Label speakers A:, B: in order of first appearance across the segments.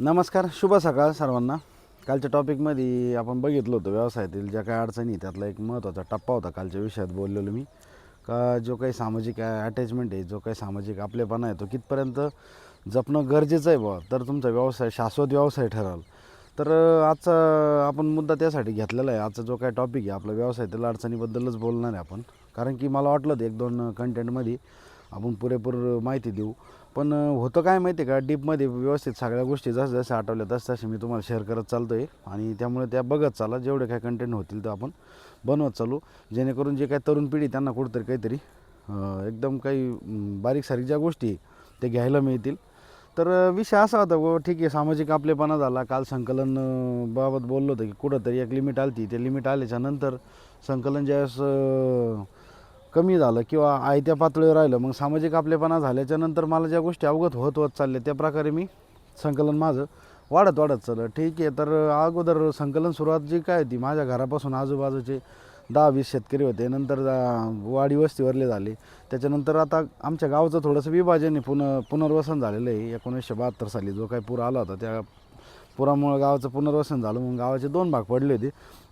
A: नमस्कार शुभ सकाळ सर्वांना. कालच्या टॉपिकमध्ये आपण बघितलं होतं व्यवसायातील ज्या काही अडचणी त्यातला एक महत्त्वाचा टप्पा होता. कालच्या विषयात बोललेलो मी. का जो काही सामाजिक अटॅचमेंट आहे जो काही सामाजिक आपलेपणा आहे तो कितपर्यंत जपणं गरजेचं आहे बुवा? तर तुमचा व्यवसाय शाश्वत व्यवसाय ठरेल. तर आजचा आपण मुद्दा त्यासाठी घेतलेला आहे. आजचा जो काही टॉपिक आहे आपला व्यवसायातील अडचणीबद्दलच बोलणार आहे आपण. कारण की मला वाटलं होतं एक दोन कंटेंटमध्ये आपण पुरेपूर माहिती देऊ. पण होतं काय माहिती आहे का? डीपमध्ये व्यवस्थित सगळ्या गोष्टी जसं जसं आठवल्या तसं तसे मी तुम्हाला शेअर करत चालतो आहे आणि त्यामुळे त्या बघत चाला. जेवढे काय कंटेंट होतील ते आपण बनवत चालू. जेणेकरून जे काही तरुण पिढी त्यांना कुठंतरी काहीतरी एकदम काही बारीक सारीक ज्या गोष्टी ते घ्यायला मिळतील. तर विषय असा होता व ठीक आहे सामाजिक आपलेपणा झाला. काल संकलन बाबत बोललो होतं की कुठंतरी एक लिमिट आली ते लिमिट आल्याच्यानंतर संकलन ज्यावेळेस कमी झालं किंवा आयत्या पातळीवर राहिलं मग सामाजिक आपलेपणा झाल्याच्यानंतर मला ज्या गोष्टी अवगत होत होत चालल्या त्या प्रकारे मी संकलन माझं वाढत वाढत चाललं. ठीक आहे तर अगोदर संकलन सुरुवात जी काय होती माझ्या घरापासून आजूबाजूचे दहा वीस शेतकरी होते नंतर वाडी वस्तीवरले झाले. त्याच्यानंतर आता आमच्या गावचं थोडंसं विभाजन आहे पुन पुनर्वसन झालेलं आहे. एकोणीसशे बहात्तर साली जो काही पूर आला होता त्या पुरामुळं गावाचं पुनर्वसन झालं मग गावाचे दोन भाग पडले होते.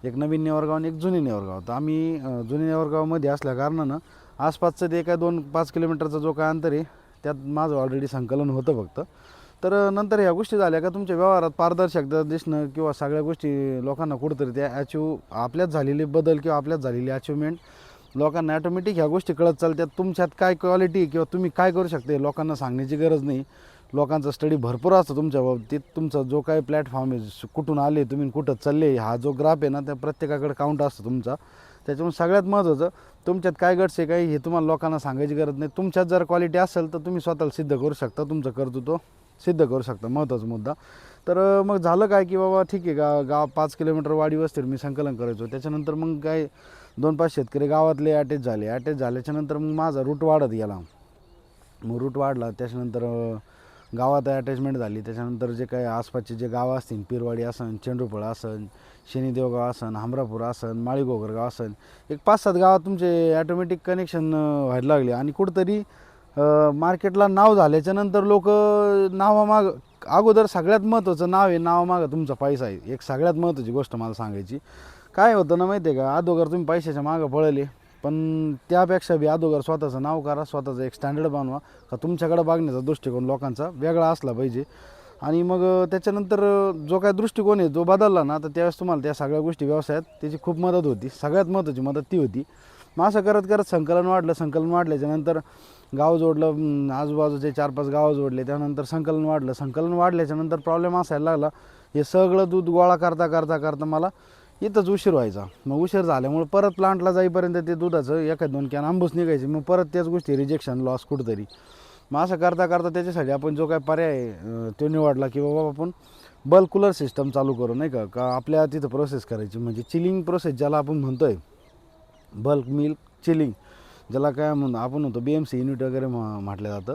A: एक नवीन नेवरगाव आणि एक जुने नेवरगाव. तर आम्ही जुने नेवरगावमध्ये असल्या कारणानं आसपासचं ते काय दोन पाच किलोमीटरचा जो काय अंतर आहे त्यात माझं ऑलरेडी संकलन होतं फक्त. तर नंतर ह्या गोष्टी झाल्या का तुमच्या व्यवहारात पारदर्शकता दिसणं किंवा सगळ्या गोष्टी लोकांना कुठंतरी त्या अचीव आपल्यात झालेले बदल किंवा आपल्यात झालेली अचिव्हमेंट लोकांना ॲटोमॅटिक ह्या गोष्टी कळत चालतात. तुमच्यात काय क्वालिटी किंवा तुम्ही काय करू शकते लोकांना सांगण्याची गरज नाही. लोकांचा स्टडी भरपूर असतो तुमच्या बाबतीत. तुमचा जो काही प्लॅटफॉर्म आहे कुठून आले तुम्ही कुठं चालले हा जो ग्राफ आहे ना त्या प्रत्येकाकडे काउंट असतो तुमचा. त्याच्यामुळे सगळ्यात महत्त्वाचं तुमच्यात काय गट्स आहे काय हे तुम्हाला लोकांना सांगायची गरज नाही. तुमच्यात जर क्वालिटी असेल तर तुम्ही स्वतःला सिद्ध करू शकता तुमचं कर्तृत्व सिद्ध करू शकता. महत्त्वाचा मुद्दा. तर मग झालं काय की बाबा ठीक आहे गा गाव पाच किलोमीटर वाडी वस्तीवर मी संकलन करायचो. त्याच्यानंतर मग काय दोन पाच शेतकरी गावातले अटॅच झाले. अटॅच झाल्याच्यानंतर मग माझा रूट वाढत गेला. मग रूट वाढला. त्याच्यानंतर गावात अटॅचमेंट झाली. त्याच्यानंतर जे काही आसपासचे जे गावं असतील पिरवाडी असन चेंडूफळ असन शनिदेवगाव असन हमरापूर असन माळीगोगरगाव असन एक पाच सात गावात तुमचे ॲटोमॅटिक कनेक्शन व्हायला लागले. आणि कुठंतरी मार्केटला नाव झाल्याच्यानंतर लोक नावामाग अगोदर सगळ्यात महत्त्वाचं नाव आहे नावामागं तुमचा पैसा आहे. एक सगळ्यात महत्त्वाची गोष्ट मला सांगायची. काय होतं ना माहिती आहे का? अगोदर तुम्ही पैशाच्या मागं पळले. पण त्यापेक्षा बी अगोदर स्वतःचं नाव करा स्वतःचं एक स्टँडर्ड बनवा. का तुमच्याकडे बघण्याचा दृष्टिकोन लोकांचा वेगळा असला पाहिजे. आणि मग त्याच्यानंतर जो काय दृष्टिकोन आहे जो बदलला ना तर त्यावेळेस तुम्हाला त्या सगळ्या गोष्टी व्यवसायात त्याची खूप मदत होती. सगळ्यात महत्त्वाची मदत ती होती. मग असं करत करत संकलन वाढलं. संकलन वाढल्याच्यानंतर गाव जोडलं आजूबाजूचे चार पाच गावं जोडले. त्यानंतर संकलन वाढलं. संकलन वाढल्याच्यानंतर प्रॉब्लेम असायला लागला. हे सगळं दूध गोळा करता करता करता मला इथंच उशीर व्हायचा. मग उशीर झाल्यामुळे परत प्लांटला जाईपर्यंत ते दुधाचं एखाद दोन कॅन आंबूस निघायचे. मग परत त्याच गोष्टी रिजेक्शन लॉस कुठंतरी. मग असं करता करता त्याच्यासाठी आपण जो काय पर्याय तो निवडला की बाबा आपण बल्क कूलर सिस्टम चालू करू नाही का? का आपल्या तिथं प्रोसेस करायची. म्हणजे चिलिंग प्रोसेस ज्याला आपण म्हणतोय बल्क मिल्क चिलिंग ज्याला काय म्हणतो आपण म्हणतो बी एम सी युनिट वगैरे म्हटलं जातं.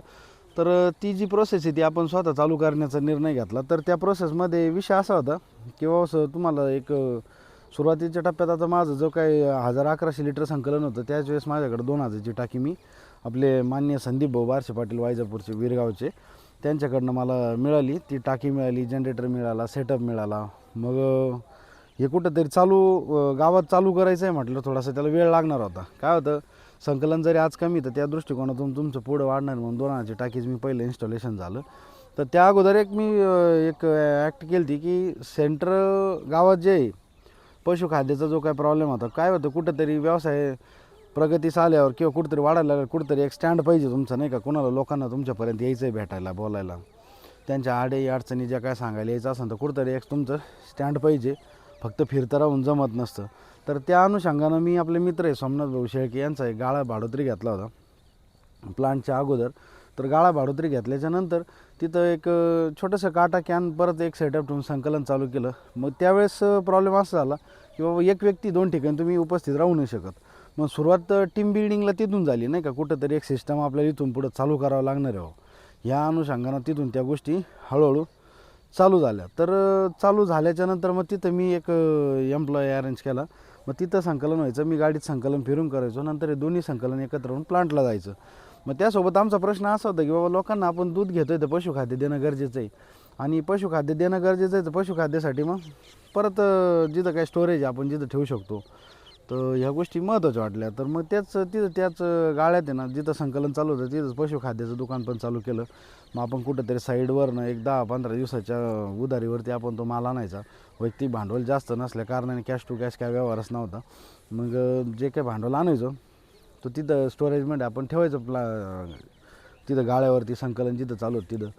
A: तर ती जी प्रोसेस आहे ती आपण स्वतः चालू करण्याचा निर्णय घेतला. तर त्या प्रोसेसमध्ये विषय असा होता की बाबा तुम्हाला एक सुरुवातीच्या टप्प्यात आता माझं जो काही हजार अकराशे लिटर संकलन होतं त्याच वेळेस माझ्याकडे दोन हजारची टाकी मी आपले मान्य संदीप भाऊ बारशे पाटील वायजापूरचे वीरगावचे त्यांच्याकडनं मला मिळाली. ती टाकी मिळाली जनरेटर मिळाला सेटअप मिळाला. मग हे कुठंतरी चालू गावात चालू करायचं आहे म्हटलं थोडासा त्याला वेळ लागणार होता. काय होतं संकलन जरी आज कमी तर त्या दृष्टिकोनातून तुमचं पुढं वाढणार म्हणून दोन हजारची टाकीज मी पहिलं इन्स्टॉलेशन झालं. तर त्या अगोदर एक मी एक ॲक्ट केली होती की सेंटर गावात जे आहे पशुखाद्याचा जो काय प्रॉब्लेम होता काय होतं कुठंतरी व्यवसाय प्रगतीस आल्यावर किंवा कुठंतरी वाढायला लागलं कुठंतरी एक स्टँड पाहिजे तुमचं नाही का? कोणाला लोकांना तुमच्यापर्यंत यायचं आहे भेटायला बोलायला. त्यांच्या आडे अडचणी ज्या काय सांगायला यायचं असेल तर कुठंतरी एक तुमचं स्टँड पाहिजे. फक्त फिरता राहून जमत नसतं. तर त्या अनुषंगानं मी आपले मित्र आहे सोमनाथ भाऊ शेळके यांचा एक गाळा भाडोत्री घेतला होता. प्लांटच्या अगोदर तर गाळा भाडोत्री घेतल्याच्या नंतर तिथं एक छोटंसं काटा कॅन परत एक सेटअप ठेवून संकलन चालू केलं. मग त्यावेळेस प्रॉब्लेम असा झाला की बाबा एक व्यक्ती दोन ठिकाणी तुम्ही उपस्थित राहू नाही शकत. मग सुरुवात टीम बिल्डिंगला तिथून झाली नाही का? कुठंतरी एक सिस्टम आपल्याला इथून पुढं चालू करावं लागणार आहे हो ह्या अनुषंगानं तिथून त्या गोष्टी हळूहळू चालू झाल्या. तर चालू झाल्याच्यानंतर मग तिथं मी एक एम्प्लॉय अरेंज केला. मग तिथं संकलन व्हायचं. मी गाडीत संकलन फिरून करायचो. नंतर हे दोन्ही संकलन एकत्र होऊन प्लांटला जायचं. मग त्यासोबत आमचा प्रश्न असा होता की बाबा लोकांना आपण दूध घेतोय तर पशुखाद्य देणं गरजेचं आहे. आणि पशुखाद्य देणं गरजेचं आहे तर पशुखाद्यासाठी मग परत जिथं काय स्टोरेज आपण जिथं ठेवू शकतो. तर ह्या गोष्टी महत्त्वाच्या वाटल्या. तर मग त्याच तिथं त्याच गाळ्यात आहे ना जिथं संकलन चालू होतं तिथंच पशुखाद्याचं दुकान पण चालू केलं. मग आपण कुठंतरी साईडवरनं एक दहा पंधरा दिवसाच्या उधारीवरती आपण तो माल आणायचा. वैयक्तिक भांडवल जास्त नसल्या कारणाने कॅश टू कॅश काय व्यवहारच नव्हता. मग जे काही भांडवल आणायचो तो तिथं स्टोरेजमध्ये आपण ठेवायचं प्ला तिथं गाळ्यावरती संकलन जिथं चालू होतं तिथं.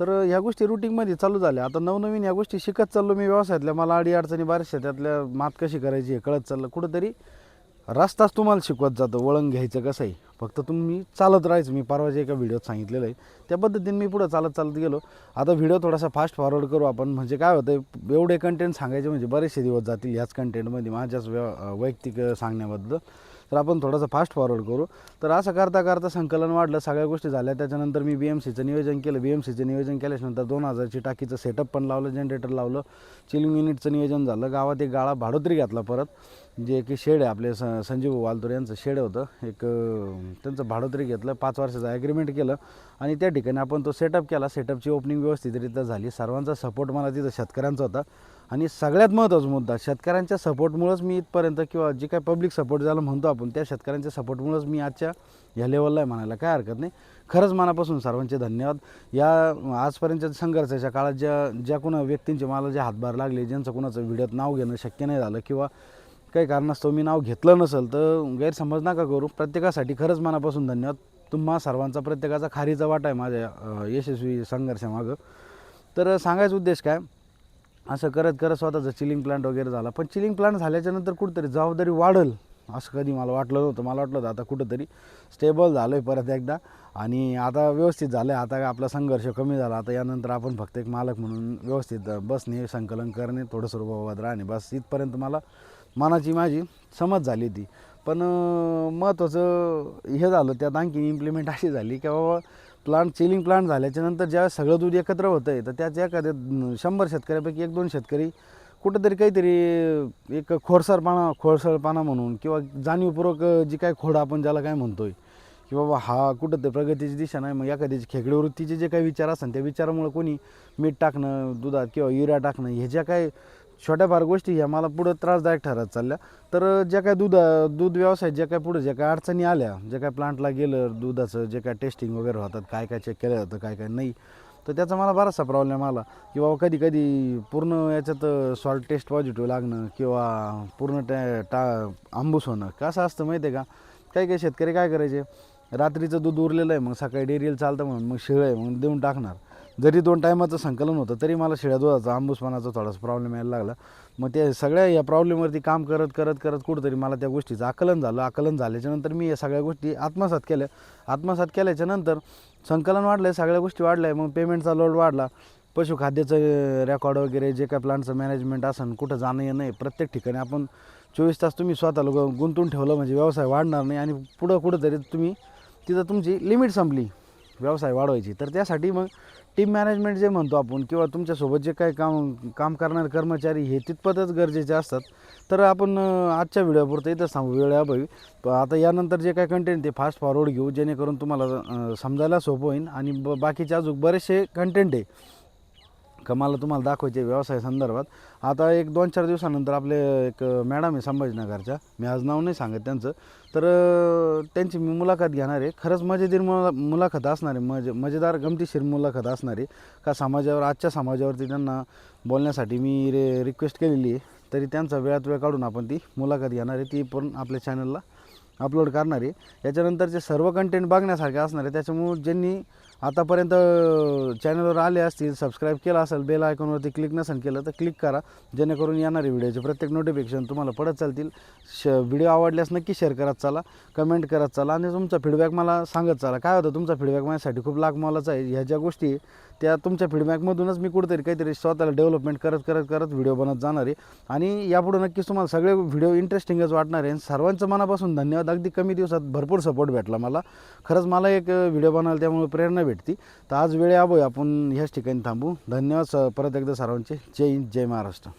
A: तर ह्या गोष्टी रुटीनमध्ये चालू झाल्या. आता नवनवीन ह्या गोष्टी शिकत चाललो मी व्यवसायातल्या. मला अडी अडचणी बऱ्याचशा त्यातल्या मात कशी करायची हे कळत चाललं. कुठंतरी रस्ताच तुम्हाला शिकवत जातं. वळण घ्यायचं कसं आहे फक्त तुम्ही चालत राहायचं. मी परवाच्या एका व्हिडिओत सांगितलेलं आहे त्या पद्धतीने मी पुढं चालत चालत गेलो. आता व्हिडिओ थोडासा फास्ट फॉरवर्ड करू आपण. म्हणजे काय होतं एवढे कंटेंट सांगायचे म्हणजे बरेचसे दिवस जातील ह्याच कंटेंटमध्ये माझ्याच व्य वैयक्तिक सांगण्याबद्दल. तर आपण थोडंसं फास्ट फॉरवर्ड करू. तर असं करता करता संकलन वाढलं सगळ्या गोष्टी झाल्या. त्याच्यानंतर मी बी एम सीचं नियोजन केलं. बी एम सीचं नियोजन केल्याच्यानंतर दोन हजारची टाकीचं सेटअप पण लावलं जनरेटर लावलं. चिलिंग युनिटचं नियोजन झालं. गावात एक गाळा भाडोत्री घातला परत. जे की शेड आहे आपले स संजीव वालतोर यांचं शेड होतं. एक त्यांचं भाडोत्री घेतलं. पाच वर्षाचं ॲग्रीमेंट केलं. आणि त्या ठिकाणी आपण तो सेटअप केला. सेटअपची ओपनिंग व्यवस्थितरित्या झाली. सर्वांचा सपोर्ट मला तिथं शेतकऱ्यांचा होता. आणि सगळ्यात महत्त्वाचा मुद्दा शेतकऱ्यांच्या सपोर्टमुळंच मी इथपर्यंत किंवा जे काही पब्लिक सपोर्ट झालं म्हणतो आपण त्या शेतकऱ्यांच्या सपोर्टमुळंच मी आजच्या ह्या लेवलला आहे म्हणायला काय हरकत नाही. खरंच मनापासून सर्वांचे धन्यवाद. या आजपर्यंतच्या संघर्षाच्या काळात ज्या ज्या कुणा व्यक्तींचे मला जे हातभार लागले ज्यांचं कुणाचं व्हिडिओत नाव घेणं शक्य नाही झालं किंवा काही कारणास्तव मी नाव घेतलं नसेल तर गैरसमज नका करू. प्रत्येकासाठी खरंच मनापासून धन्यवाद. तुम्हा सर्वांचा प्रत्येकाचा खारीचा वाटा आहे माझ्या यशस्वी संघर्षामागं. तर सांगायचा उद्देश काय? असं करत करत स्वतःचं चिलिंग प्लांट वगैरे झाला. पण चिलिंग प्लांट झाल्याच्यानंतर कुठंतरी जबाबदारी वाढल असं कधी मला वाटलं नव्हतं. मला वाटलं होतं आता कुठंतरी स्टेबल झालं आहे परत एकदा. आणि आता व्यवस्थित झालं आहे आता आपला संघर्ष कमी झाला. आता यानंतर आपण फक्त एक मालक म्हणून व्यवस्थित बसणे संकलन करणे थोडंसं रुबाबात राहणे. बस इथपर्यंत मला मनाची माझी समज झाली ती पण महत्त्वाचं हे झालं. त्यात आणखी इम्प्लिमेंट अशी झाली की बाबा प्लांट चिलिंग प्लांट झाल्याच्यानंतर ज्यावेळेस सगळं दूध एकत्र होतं आहे तर त्याच एखाद्या शंभर शेतकऱ्यापैकी एक दोन शेतकरी कुठंतरी काहीतरी एक खोडसरपणा पाना म्हणून किंवा जाणीवपूर्वक जी काय खोड आपण ज्याला काय म्हणतो आहे की बाबा हा कुठं तर प्रगतीची दिशा नाही मग एखाद्याची खेकडी वृत्तीचे जे काही विचार असतात त्या विचारामुळे कोणी मीठ टाकणं दुधात किंवा युरिया टाकणं हे ज्या काही छोट्याफार गोष्टी ह्या मला पुढं त्रासदायक ठरत चालल्या. तर ज्या काय दूध दूध व्यवसाय ज्या काय पुढं ज्या काय अडचणी आल्या ज्या काय प्लांटला गेलं दुधाचं जे काय टेस्टिंग वगैरे होतात काय काय चेक केलं जातं काय काय नाही तर त्याचा मला बराचसा प्रॉब्लेम आला. की बाबा कधी कधी पूर्ण याच्यात सॉल्ट टेस्ट पॉझिटिव्ह लागणं किंवा पूर्ण टॅ टा आंबूस होणं कसं असतं माहिती आहे का? काही काही शेतकरी काय करायचे? रात्रीचं दूध उरलेलं आहे मग सकाळी डेअरीला चालतं म्हणून मग शिळं आहे मग देऊन टाकणार. जरी दोन टायमाचं संकलन होतं तरी मला शिळ्या दुधाचा आंबूसपणाचा थोडासा प्रॉब्लेम यायला लागला. मग ते सगळ्या या प्रॉब्लेमवरती काम करत करत करत कुठंतरी मला त्या गोष्टीचं आकलन झालं. आकलन झाल्याच्यानंतर मी या सगळ्या गोष्टी आत्मसात केल्या. आत्मसात केल्याच्यानंतर संकलन वाढलं सगळ्या गोष्टी वाढल्या. मग पेमेंटचा लोड वाढला. पशुखाद्याचं रेकॉर्ड वगैरे जे काय प्लांटचं मॅनेजमेंट असेल कुठं जाणं येणं आहे प्रत्येक ठिकाणी आपण चोवीस तास तुम्ही स्वतःला गु- गुंतून ठेवलं म्हणजे व्यवसाय वाढणार नाही आणि पुढं कुठंतरी तुम्ही तिथं तुमची लिमिट संपली. व्यवसाय वाढवायची. तर त्यासाठी मग टीम मॅनेजमेंट जे म्हणतो आपण किंवा तुमच्यासोबत जे काही काम काम करणारे कर्मचारी हे तितपतच गरजेचे असतात. तर आपण आजच्या व्हिडिओपुरतं इथं थांबू वेळाभावी आता यानंतर जे काही कंटेंट ते फास्ट फॉरवर्ड घेऊ जेणेकरून तुम्हाला समजायला सोपं होईल आणि ब बाकीचे अजून बरेचसे कंटेंट आहे. का मला तुम्हाला दाखवायचे व्यवसाय संदर्भात. आता एक दोन चार दिवसानंतर आपले एक मॅडम आहे संभाजीनगरच्या. मी आज नाव नाही सांगत त्यांचं. तर त्यांची मी मुलाखत घेणार आहे. खरंच मजेदार मुला मुलाखत असणार आहे. मजे मजेदार गमतीशीर मुलाखत असणार आहे. का समाजावर आजच्या समाजावरती त्यांना बोलण्यासाठी मी रे रिक्वेस्ट केलेली आहे. तरी त्यांचा वेळात वेळ काढून आपण ती मुलाखत घेणार आहे. ती पण आपल्या चॅनलला अपलोड करणार आहे. याच्यानंतरचे सर्व कंटेंट बघण्यासारखे असणार आहे. त्याच्यामुळे ज्यांनी आतापर्यंत चॅनलवर आले असतील सबस्क्राईब केलं असेल बेल आयकॉनवरती क्लिक नसेल केलं तर क्लिक करा. जेणेकरून येणारे व्हिडिओचे प्रत्येक नोटिफिकेशन तुम्हाला पडत चालतील. श व्हिडिओ आवडल्यास नक्की शेअर करत चला कमेंट करत चला आणि तुमचा फीडबॅक मला सांगत चाला. काय होतं तुमचा फीडबॅक माझ्यासाठी खूप लाख आहे. ह्या ज्या गोष्टी त्या तुमच्या फीडबॅकमधूनच मी कुठेतरी काहीतरी स्वतःला डेव्हलपमेंट करत करत करत व्हिडिओ बनत जाणार आहे. आणि यापुढे नक्कीच तुम्हाला सगळे व्हिडिओ इंटरेस्टिंगच वाटणार आहे. आणि सर्वांचं मनापासून धन्यवाद. अगदी कमी दिवसात भरपूर सपोर्ट भेटला मला. खरंच मला एक व्हिडिओ बनवायला त्यामुळे प्रेरणा भेटती. तर आज वेळ आबोय आपण ह्याच ठिकाणी थांबू. धन्यवाद स- परत एकदा सर्वांचे. जय हिंद जय महाराष्ट्र.